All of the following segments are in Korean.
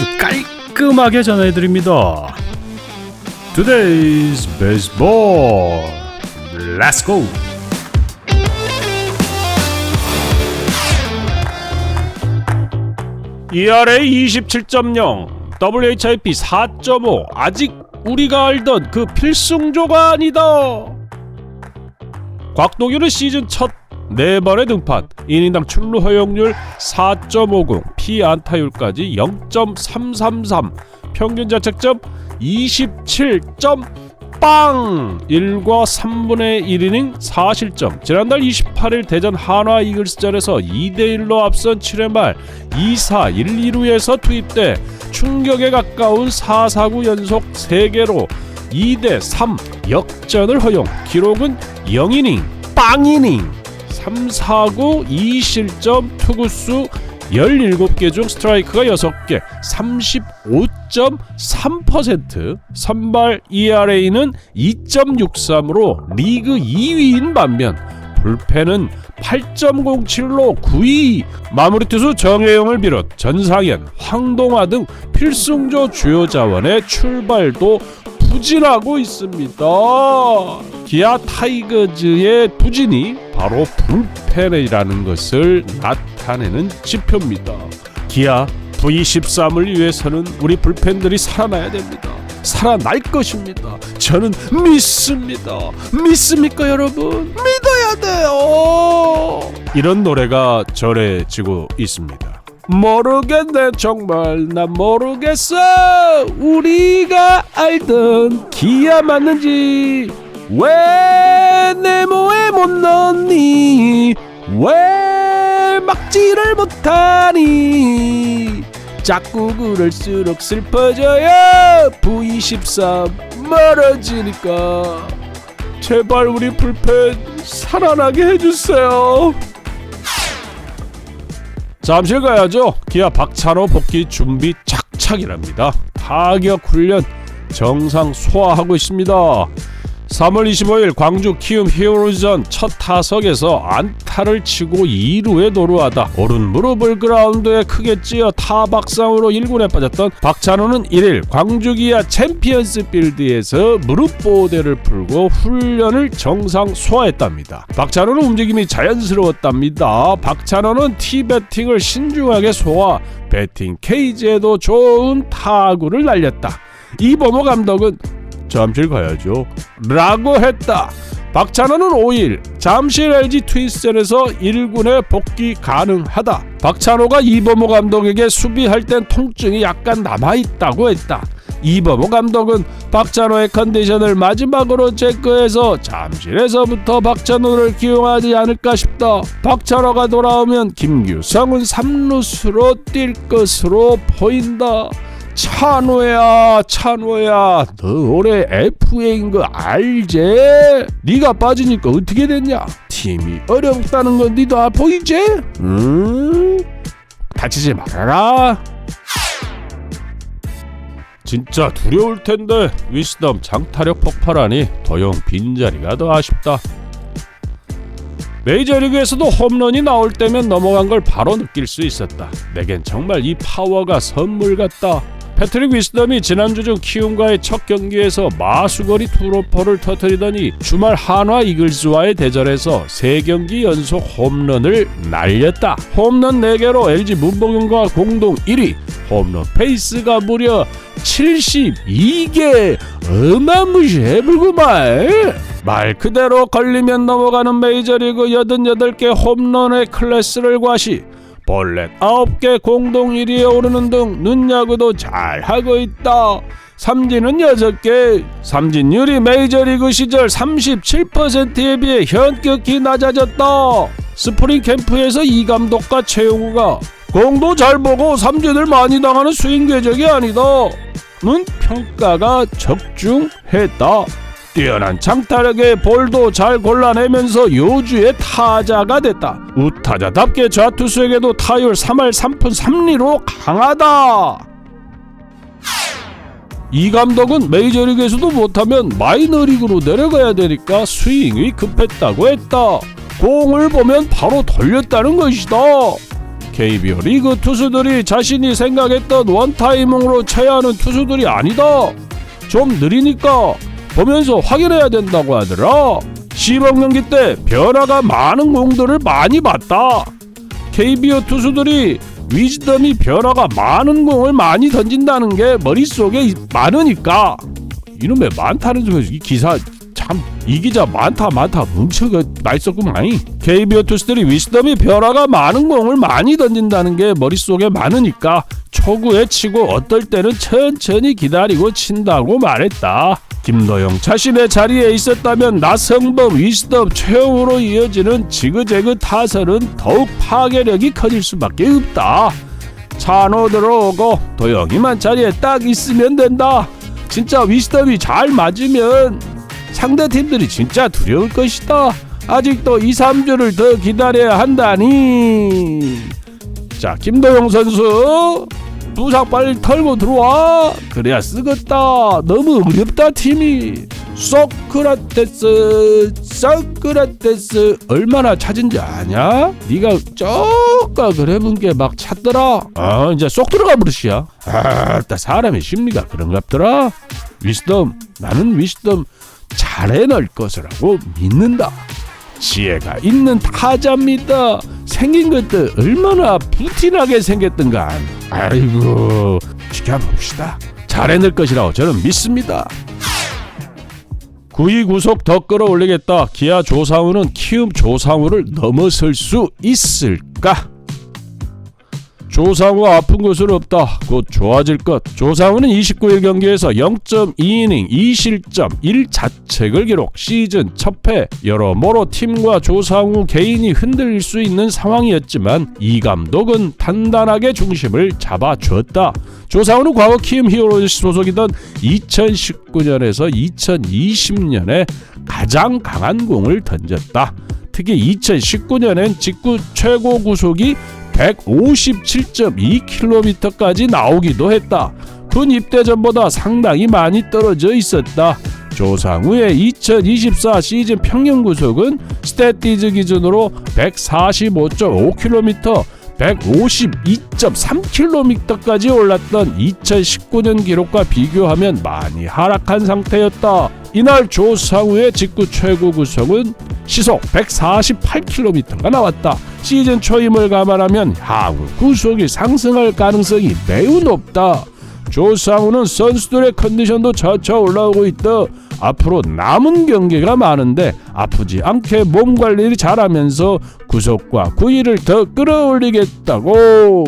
아주 깔끔하게 전해드립니다. Today's baseball. Let's go. ERA 27.0, WHIP 4.5. 아직 우리가 알던 그 필승조가 아니다. 곽동윤은 시즌 첫 네 번의 등판, 이닝당 출루 허용률 4.50, 피안타율까지 0.333, 평균 자책점 27점 빵! 1과 3분의 1이닝 4실점. 지난달 28일 대전 한화 이글스전에서 2대1로 앞선 7회 말 2사 1, 2루에서 투입돼 충격에 가까운 4사구 연속 3개로 2대 3 역전을 허용. 기록은 0이닝, 빵이닝. 3, 4구 2실점 투구수 17개 중 스트라이크가 6개 35.3% 선발 ERA는 2.63으로 리그 2위인 반면 불펜은 8.07로 9위. 마무리 투수 정혜영을 비롯 전상현, 황동화 등 필승조 주요 자원의 출발도 부진하고 있습니다. 기아 타이거즈의 부진이 바로 불펜이라는 것을 나타내는 지표입니다. 기아 V13을 위해서는 우리 불펜들이 살아나야 됩니다. 살아날 것입니다. 저는 믿습니다. 믿습니까, 여러분? 믿어야 돼요. 이런 노래가 전해지고 있습니다. 모르겠네 정말. 난 모르겠어. 우리가 알던 기아 맞는지. 왜 네모에 못 넣니? 왜 막지를 못하니? 자꾸 그럴수록 슬퍼져요. V13 멀어지니까. 제발 우리 불펜 살아나게 해주세요 잠실 가야죠. 기아 박찬호 복귀 준비 착착이랍니다. 타격 훈련 정상 소화하고 있습니다. 3월 25일 광주 키움 히어로즈전 첫 타석에서 안타를 치고 2루에 도루하다 오른 무릎을 그라운드에 크게 찧어 타박상으로 1군에 빠졌던 박찬호는 1일 광주 기아 챔피언스 필드에서 무릎 보호대를 풀고 훈련을 정상 소화했답니다. 박찬호는 움직임이 자연스러웠답니다. 박찬호는 티 배팅을 신중하게 소화 배팅 케이지에도 좋은 타구를 날렸다. 이범호 감독은 잠실 가야죠. 라고 했다. 박찬호는 5일 잠실 LG 트윈스전에서 1군에 복귀 가능하다. 박찬호가 이범호 감독에게 수비할 땐 통증이 약간 남아있다고 했다. 이범호 감독은 박찬호의 컨디션을 마지막으로 체크해서 잠실에서부터 박찬호를 기용하지 않을까 싶다. 박찬호가 돌아오면 김규성은 3루수로 뛸 것으로 보인다. 찬호야 찬호야 너 올해 FA인 거 알지? 네가 빠지니까 어떻게 됐냐? 팀이 어렵다는 건 니도 아 보이지? 응? 다치지 말아라 진짜 두려울 텐데 위스덤 장타력 폭발하니 도용 빈자리가 더 아쉽다 메이저리그에서도 홈런이 나올 때면 넘어간 걸 바로 느낄 수 있었다. 내겐 정말 이 파워가 선물 같다. 패트릭 위스덤이 지난주 중 키움과의 첫 경기에서 마수거리 투로퍼를 터뜨리더니 주말 한화 이글스와의 대전에서 3경기 연속 홈런을 날렸다. 홈런 4개로 LG 문봉윤과 공동 1위, 홈런 페이스가 무려 72개. 어마무시해불구만 말 그대로 걸리면 넘어가는 메이저리그 88개 홈런의 클래스를 과시 볼넷 9개 공동 1위에 오르는 등 눈야구도 잘 하고 있다. 삼진은 6개 삼진율이 메이저리그 시절 37%에 비해 현격히 낮아졌다. 스프링 캠프에서 이 감독과 최용우가 공도 잘 보고 삼진을 많이 당하는 스윙 궤적이 아니다. 는 평가가 적중했다. 뛰어난 장타력에 볼도 잘 골라내면서 요주의 타자가 됐다. 우타자답게 좌투수에게도 타율 3할 3푼 3리로 강하다. 이 감독은 메이저리그에서도 못하면 마이너리그로 내려가야 되니까 스윙이 급했다고 했다. 공을 보면 바로 돌렸다는 것이다. KBO 리그 투수들이 자신이 생각했던 원타이밍으로 쳐야 하는 투수들이 아니다. 좀 느리니까 보면서 확인해야 된다고 하더라. 시범 경기 때 변화가 많은 공들을 많이 봤다. KBO 투수들이 위즈덤이 변화가 많은 공을 많이 던진다는 게 머릿속에 많으니까 이놈의 많다는 중에서 이 기사 참 이 기자 많다 많다 뭉쳐가 맛있었구만 KBO 투수들이 위즈덤이 변화가 많은 공을 많이 던진다는 게 머릿속에 많으니까 초구에 치고 어떨 때는 천천히 기다리고 친다고 말했다 김도영 자신의 자리에 있었다면 나성범, 위스덤, 최영으로 이어지는 지그재그 타선은 더욱 파괴력이 커질 수밖에 없다. 찬호 들어오고 도영이만 자리에 딱 있으면 된다. 진짜 위스덤이 잘 맞으면 상대 팀들이 진짜 두려울 것이다. 아직도 2, 3주를 더 기다려야 한다니. 자, 김도영 선수. 두상 빨리 털고 들어와. 그래야 쓰겠다. 너무 어렵다 팀이. 소크라테스 소크라테스. 얼마나 찾은지 아냐? 네가 쪼까 그래본 게 막 찾더라. 아 이제 쏙 들어가 버릇이야. 아 따 사람의 심리가 그런갑더라. 위스덤 나는 위스덤 잘 해낼 것이라고 믿는다 지혜가 있는 타자입니다. 생긴 것도 얼마나 부티나게 생겼던가. 아이고 지켜봅시다. 잘 해낼 것이라고 저는 믿습니다. 구위 구속 더 끌어올리겠다. 기아 조상우는 키움 조상우를 넘어설 수 있을까? 조상우 아픈 것은 없다. 곧 좋아질 것. 조상우는 29일 경기에서 0.2이닝 2실점 1자책을 기록. 시즌 첫패. 여러모로 팀과 조상우 개인이 흔들릴 수 있는 상황이었지만 이 감독은 단단하게 중심을 잡아주었다. 조상우는 과거 키움 히어로즈 소속이던 2019년에서 2020년에 가장 강한 공을 던졌다. 특히 2019년엔 직구 최고 구속이 157.2km까지 나오기도 했다. 군 입대 전보다 상당히 많이 떨어져 있었다. 조상우의 2024 시즌 평균 구속은 스태티즈 기준으로 145.5km, 152.3km까지 올랐던 2019년 기록과 비교하면 많이 하락한 상태였다. 이날 조상우의 직구 최고 구속은 시속 148km가 나왔다. 시즌 초임을 감안하면 향후 구속이 상승할 가능성이 매우 높다. 조상우는 선수들의 컨디션도 차차 올라오고 있다. 앞으로 남은 경기가 많은데 아프지 않게 몸 관리를 잘하면서 구속과 구위를 더 끌어올리겠다고.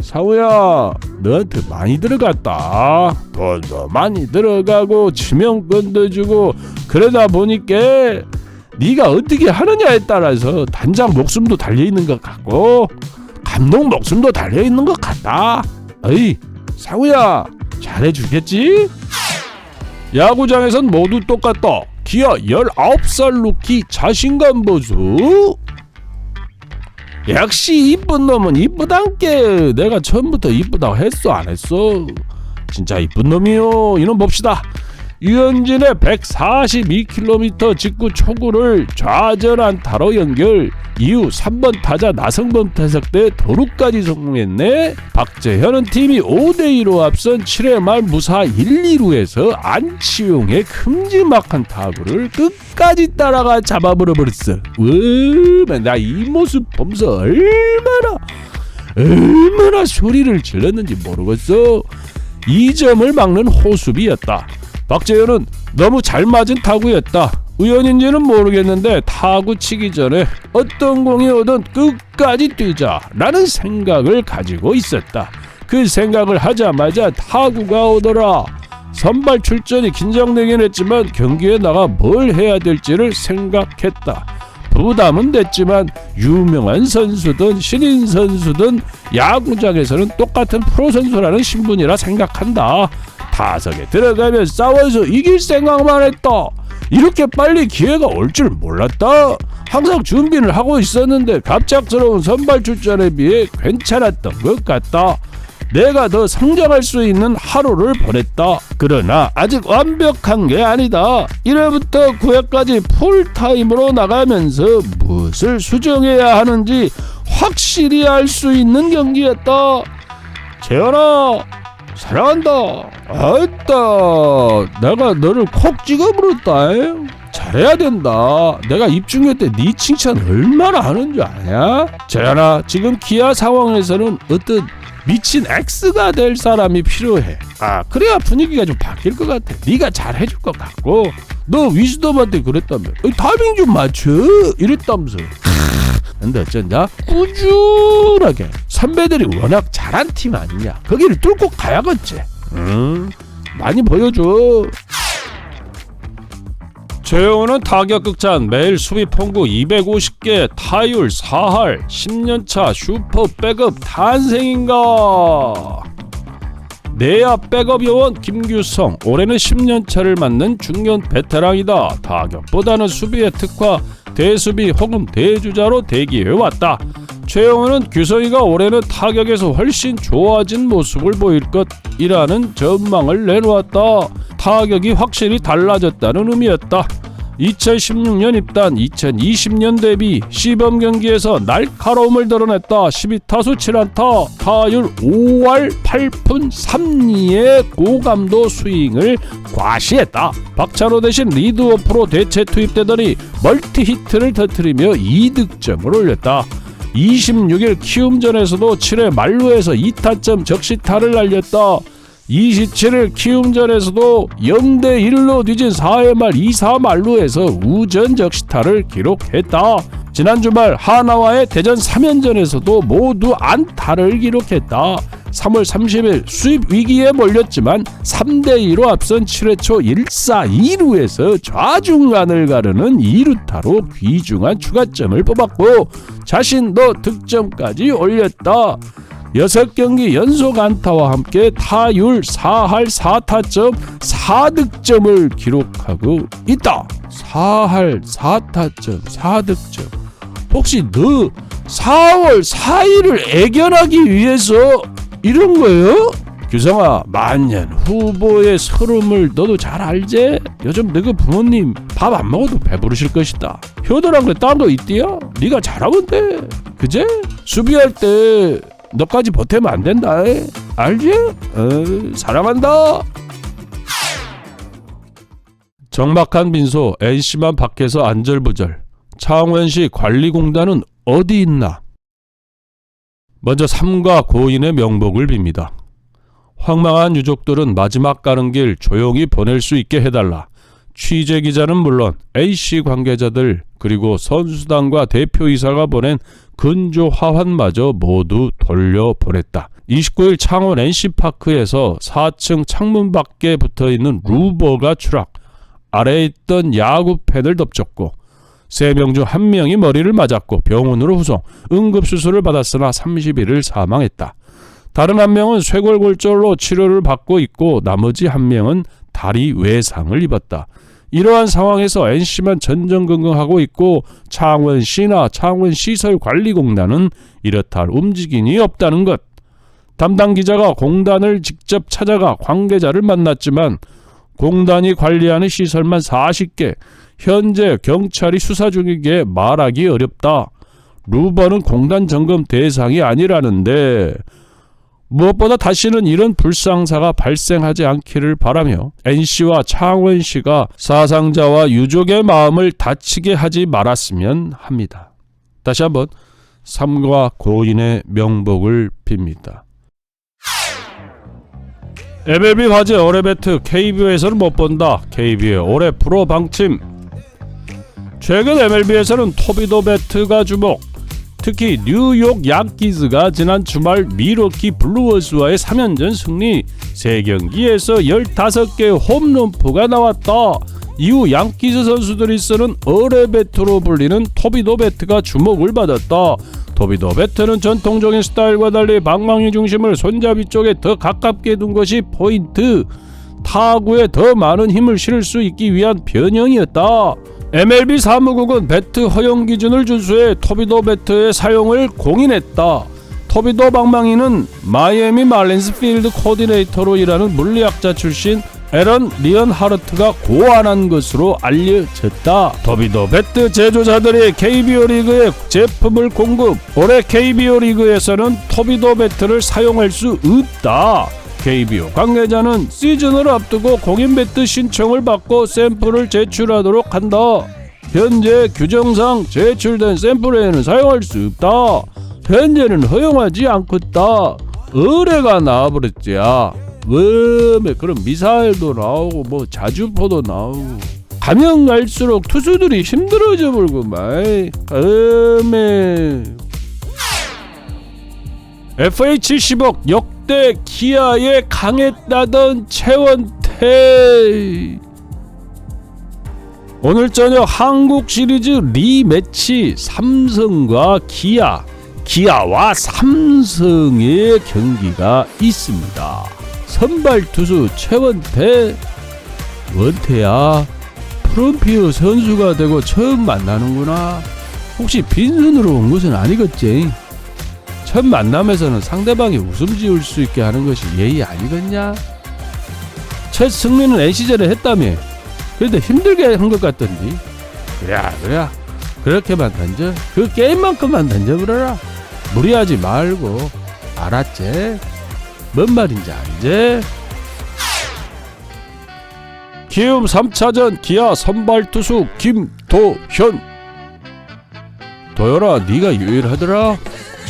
사우야, 너한테 많이 들어갔다. 돈도 많이 들어가고 지명권도 주고 그러다 보니까 네가 어떻게 하느냐에 따라서 단장 목숨도 달려 있는 것 같고 감독 목숨도 달려 있는 것 같다. 어이, 사우야, 잘해주겠지? 야구장에선 모두 똑같다. 기아 19살 루키 자신감 보수. 역시 이쁜 놈은 이쁘단께 내가 처음부터 이쁘다고 했어 안 했어 진짜 이쁜 놈이요 이놈 봅시다 유현진의 142km 직구 초구를 좌전 안타로 연결. 이후 3번 타자 나성범 타석 때 도루까지 성공했네. 박재현은 팀이 5대2로 앞선 7회 말 무사 1, 2루에서 안치용의 큼지막한 타구를 끝까지 따라가 잡아버려 버렸어. 와나이 모습 보면서 얼마나 얼마나 소리를 질렀는지 모르겠어. 이 점을 막는 호수비였다 박재현은 너무 잘 맞은 타구였다. 우연인지는 모르겠는데 타구 치기 전에 어떤 공이 오든 끝까지 뛰자라는 생각을 가지고 있었다. 그 생각을 하자마자 타구가 오더라. 선발 출전이 긴장되긴 했지만 경기에 나가 뭘 해야 될지를 생각했다. 부담은 됐지만 유명한 선수든 신인 선수든 야구장에서는 똑같은 프로 선수라는 신분이라 생각한다. 타석에 들어가면 싸워서 이길 생각만 했다. 이렇게 빨리 기회가 올 줄 몰랐다. 항상 준비를 하고 있었는데 갑작스러운 선발 출전에 비해 괜찮았던 것 같다. 내가 더 성장할 수 있는 하루를 보냈다. 그러나 아직 완벽한 게 아니다. 1회부터 9회까지 풀타임으로 나가면서 무엇을 수정해야 하는지 확실히 알 수 있는 경기였다. 재현아 사랑한다. 아따 내가 너를 콕 찍어버렸다. 잉? 잘해야 된다. 내가 입중계 때네 칭찬 얼마나 하는 줄 아냐? 재현아 지금 기아 상황에서는 어떤 미친 X가 될 사람이 필요해. 아 그래야 분위기가 좀 바뀔 것 같아. 네가 잘 해줄 것 같고 너 위즈덤한테 그랬다며. 어이, 타이밍 좀 맞춰 이랬다면서. 근데 어쩐다 꾸준하게 선배들이 워낙 잘한 팀 아니냐. 거기를 뚫고 가야겠지. 응 많이 보여줘. 최영호는 타격 극찬 매일 수비 통구 250개 타율 4할 10년차 슈퍼 백업 탄생인가 내야 백업 요원 김규성 올해는 10년차를 맞는 중년 베테랑이다 타격보다는 수비에 특화 대수비 혹은 대주자로 대기해왔다 최영호는 규성이가 올해는 타격에서 훨씬 좋아진 모습을 보일 것이라는 전망을 내놓았다 타격이 확실히 달라졌다는 의미였다 2016년 입단 2020년 대비 시범 경기에서 날카로움을 드러냈다. 12타수 7안타 타율 5할 8푼 3리의 고감도 스윙을 과시했다. 박찬호 대신 리드오프로 대체 투입되더니 멀티 히트를 터뜨리며 2득점을 올렸다. 26일 키움전에서도 7회 만루에서 2타점 적시타를 날렸다. 27일 키움전에서도 0대 1로 뒤진 4회 말 2사 만루에서 우전 적시타를 기록했다. 지난 주말 하나와의 대전 3연전에서도 모두 안타를 기록했다. 3월 30일 수입 위기에 몰렸지만 3대 2로 앞선 7회 초 1사 2루에서 좌중간을 가르는 2루타로 귀중한 추가점을 뽑았고 자신도 득점까지 올렸다. 6경기 연속 안타와 함께 타율 4할 4타점 4득점을 기록하고 있다. 4할 4타점 4득점. 혹시 너 4월 4일을 애견하기 위해서 이런 거예요? 규성아 만년 후보의 서름을 너도 잘 알지? 요즘 너그 부모님 밥 안 먹어도 배부르실 것이다 효도란 게 따로 있디야? 네가 잘하면 돼 그제? 수비할 때 너까지 보태면 안 된다. 에? 알지? 어, 사랑한다. 정막한 빈소 NC만 밖에서 안절부절. 창원시 관리공단은 어디 있나? 먼저 삼가 고인의 명복을 빕니다. 황망한 유족들은 마지막 가는 길 조용히 보낼 수 있게 해달라. 취재 기자는 물론 A씨 관계자들 그리고 선수단과 대표이사가 보낸 근조 화환마저 모두 돌려보냈다. 29일 창원 NC파크에서 4층 창문 밖에 붙어있는 루버가 추락. 아래에 있던 야구 팬을 덮쳤고 3명 중 1명이 머리를 맞았고 병원으로 후송, 응급수술을 받았으나 31일 사망했다. 다른 한 명은 쇄골골절로 치료를 받고 있고 나머지 한 명은 다리 외상을 입었다. 이러한 상황에서 NC만 전전긍긍하고 있고 창원시나 창원시설관리공단은 이렇다 할 움직임이 없다는 것. 담당 기자가 공단을 직접 찾아가 관계자를 만났지만 공단이 관리하는 시설만 40개, 현재 경찰이 수사 중이기에 말하기 어렵다. 루버는 공단 점검 대상이 아니라는데 무엇보다 다시는 이런 불상사가 발생하지 않기를 바라며 NC와 창원시가 사상자와 유족의 마음을 다치게 하지 말았으면 합니다. 다시 한번 삼과 고인의 명복을 빕니다. MLB 화제 올해 배트 KBO에서는 못 본다. KBO의 올해 프로 방침. 최근 MLB에서는 토비도 배트가 주목. 특히 뉴욕 양키즈가 지난 주말 미러키 블루워스와의 3연전 승리 3경기에서 15개의 홈런포가 나왔다. 이후 양키즈 선수들이 쓰는 어레 배트로 불리는 토비도 배트가 주목을 받았다. 토비도 배트는 전통적인 스타일과 달리 방망이 중심을 손잡이 쪽에 더 가깝게 둔 것이 포인트. 타구에 더 많은 힘을 실을 수 있기 위한 변형이었다. MLB 사무국은 배트 허용 기준을 준수해 토비도 배트의 사용을 공인했다. 토비도 방망이는 마이애미 말린스 필드 코디네이터로 일하는 물리학자 출신 에런 리언 하르트가 고안한 것으로 알려졌다. 더비더 배트 제조자들이 KBO 리그에 제품을 공급. 올해 KBO 리그에서는 터비더 배트를 사용할 수 없다. KBO 관계자는 시즌을 앞두고 공인 배트 신청을 받고 샘플을 제출하도록 한다. 현재 규정상 제출된 샘플에는 사용할 수 없다. 현재는 허용하지 않겠다. 의뢰가 나와버렸지야. 웜에 그런 미사일도 나오고 뭐 자주포도 나오고 가면 갈수록 투수들이 힘들어져 버리고만. 음에 FA70억 역 대 기아에 강했다던 최원태 오늘 저녁 한국 시리즈 리매치 삼성과 기아 기아와 삼성의 경기가 있습니다. 선발 투수 최원태 원태야 프롬피어 선수가 되고 처음 만나는구나. 혹시 빈손으로 온 것은 아니겠지? 첫 만남에서는 상대방이 웃음 지을 수 있게 하는 것이 예의 아니겠냐? 첫 승리는 NC전에 했다며. 그런데 힘들게 한 것 같던데. 그래, 그래. 그렇게만 던져. 그 게임만큼만 던져버려라. 무리하지 말고. 알았지? 뭔 말인지 알지? 키움 3차전 기아 선발 투수 김도현 도현아 네가 유일하더라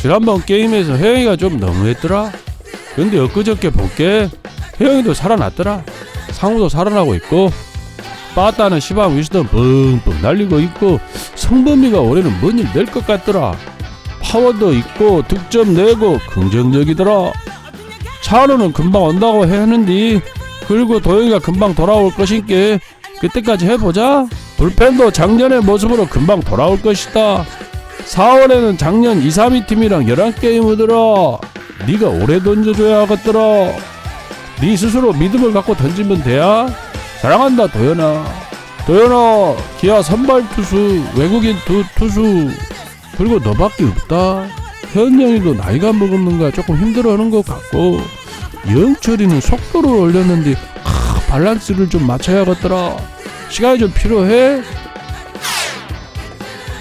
지난번 게임에서 혜영이가 좀 너무했더라. 근데 엊그저께 볼게. 혜영이도 살아났더라. 상우도 살아나고 있고 빠따는 시방 위스턴 뻥뻥 날리고 있고 성범이가 올해는 뭔 일 낼 것 같더라. 파워도 있고 득점 내고 긍정적이더라. 차로는 금방 온다고 했는데 그리고 도영이가 금방 돌아올 것인께 그때까지 해보자. 불펜도 작년의 모습으로 금방 돌아올 것이다 4월에는 작년 2, 3위 팀이랑 11게임 하더라 네가 오래 던져줘야 하겠더라. 네 스스로 믿음을 갖고 던지면 돼야? 사랑한다 도연아. 도연아 기아 선발 투수 외국인 두 투수. 그리고 너밖에 없다. 현영이도 나이가 먹었는가 조금 힘들어하는 것 같고. 영철이는 속도를 올렸는데 아, 밸런스를 좀 맞춰야겠더라. 시간이 좀 필요해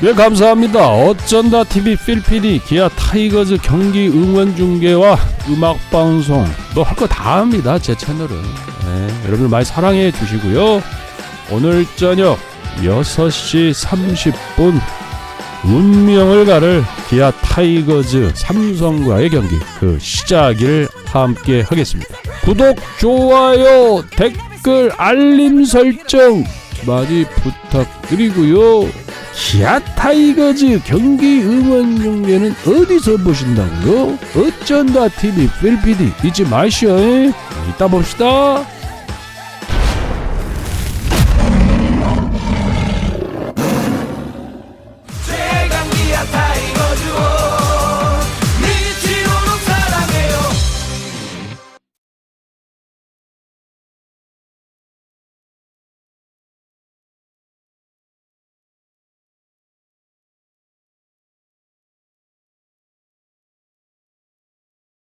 네 감사합니다. 어쩐다 TV 필필이 기아 타이거즈 경기 응원 중계와 음악 방송. 뭐 할 거 다 합니다 제 채널은. 네, 여러분들 많이 사랑해 주시고요. 오늘 저녁 6시 30분 운명을 가를 기아 타이거즈 삼성과의 경기. 그 시작을 함께 하겠습니다. 구독, 좋아요, 댓글, 알림 설정 많이 부탁드리고요. 기아 타이거즈 경기 응원 중계는 어디서 보신다고요? 어쩐다 TV 필피디 잊지 마시오. 이따 봅시다.